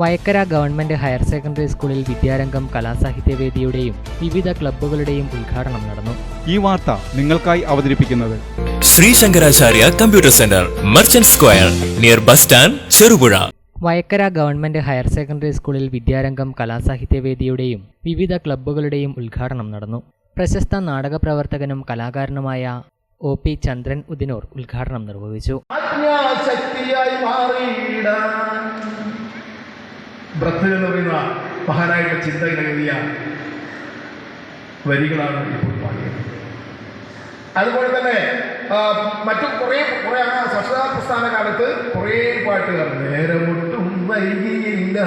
Vayakkara government higher secondary സ്കൂളിൽ വിദ്യാരംഗം കലാസാഹിത്യവേദിയുടെയും വിവിധ ക്ലബ്ബുകളുടെയും ഉദ്ഘാടനം നടന്നു. ഈ വാർത്ത നിങ്ങൾക്കായി അവതരിപ്പിക്കുന്നത് Shri Shankaracharya computer centre merchant square near bus stand Cherupuzha. Vayakkara government higher secondary സ്കൂളിൽ വിദ്യാരംഗം കലാസാഹിത്യവേദിയുടെയും വിവിധ ക്ലബ്ബുകളുടെയും ഉദ്ഘാടനം നടന്നു. പ്രശസ്ത നാടക പ്രവർത്തകനും കലാകാരനുമായ ഒ പി ചന്ദ്രൻ ഉദിനോർ ഉദ്ഘാടനം നിർവഹിച്ചു. ആജ്ഞാശക്തിയായി മാറിയിടാൻ ബ്രത്ത് എന്ന് പറയുന്ന മഹാനായിട്ട് ചിന്ത എഴുതിയ വരികളാണ് ഇപ്പോൾ പാടിയത്. അതുപോലെ തന്നെ മറ്റു കുറേ കുറേ ആ സ്വച്ഛതാ പ്രസ്ഥാന കാലത്ത് കുറേ പാട്ടുകൾ നേരമൊട്ടും വൈകിയില്ല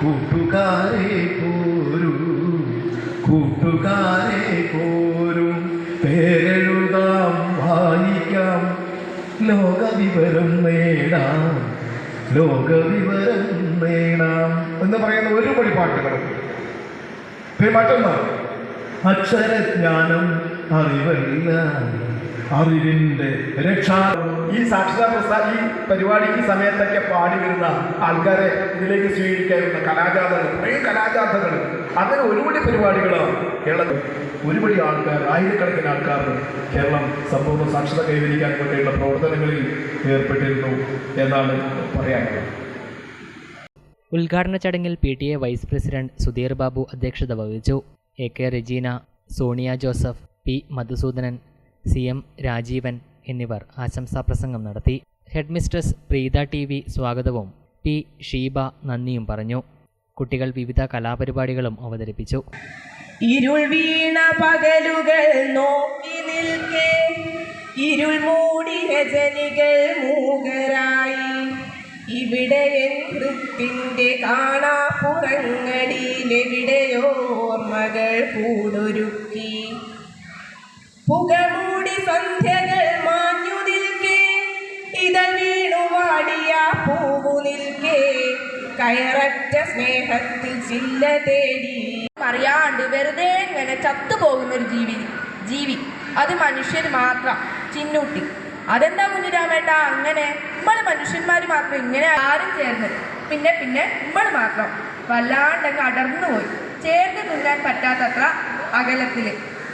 കൂട്ടുകാരെ പോരൂ കൂട്ടുകാരെ പോരും പേരെഴുതാം വായിക്കാം ലോകവിവരം നേടാം. ലോകവിവരം വേണം എന്ന് പറയുന്ന ഒരുപടി പാട്ടുകളും പിന്നെ മറ്റൊന്ന്. അക്ഷരജ്ഞാനം അറിവല്ല. അറിവിന്റെ രക്ഷാ ഈ സാക്ഷരതാ പ്രസ്ഥാന ഈ പരിപാടി ഈ സമയത്തൊക്കെ പാടി വരുന്ന ആൾക്കാരെ ഇതിലേക്ക് സ്വീകരിക്കാവുന്ന കലാജാഥകൾ കുറേ കലാജാഥകൾ അങ്ങനെ ഒരുപടി പരിപാടികളാണ് കേരളത്തിൽ ഒരുപടി ആൾക്കാർ ആയിരക്കണക്കിന് ആൾക്കാർ കേരളം സമ്പൂർണ സാക്ഷരത കൈവരിക്കാൻ വേണ്ടിയുള്ള പ്രവർത്തനങ്ങളിൽ ഏർപ്പെട്ടിരുന്നു എന്നാണ് പറയാനുള്ളത് ഉദ്ഘാടന ചടങ്ങിൽ P T A vice president Sudheer Babu അധ്യക്ഷത വഹിച്ചു. A K Rejina Sonia Joseph P Madhusudanan C M Rajeevan എന്നിവർ ആശംസാ പ്രസംഗം നടത്തി. ഹെഡ്മിസ്ട്രസ് പ്രീത ടി വി സ്വാഗതവും. പി ഷീബ നന്ദിയും പറഞ്ഞു. കുട്ടികൾ വിവിധ കലാപരിപാടികളും അവതരിപ്പിച്ചു. ഇരുൾ വീണ പകലുകൾ നോക്കി നിൽക്കേ. ഇരുൾ മൂടി രജനികൾ മൂകരായി. ഇവിടെ നൃത്തിന്റെ കാണാപ്പുറങ്ങളിലെവിടെയോ ഓർമ്മകൾ കൂടൊരുക്കി. പുകമൂടി തേടി. അറിയാണ്ട് വെറുതെ ഇങ്ങനെ ചത്തുപോകുന്ന ഒരു ജീവി ജീവി. അത് മനുഷ്യർ മാത്രം. ചിന്നൂട്ടി. അതെന്താ കുഞ്ഞിരാമേട്ട അങ്ങനെ. നമ്മൾ മനുഷ്യന്മാർ മാത്രം ഇങ്ങനെ ആരും ചേർന്നത് പിന്നെ പിന്നെ നമ്മൾ മാത്രം. വല്ലാണ്ടങ്ങ് അടർന്നു പോയി ചേർന്ന് തുന്നാൻ പറ്റാത്തത്ര അകലത്തിൽ.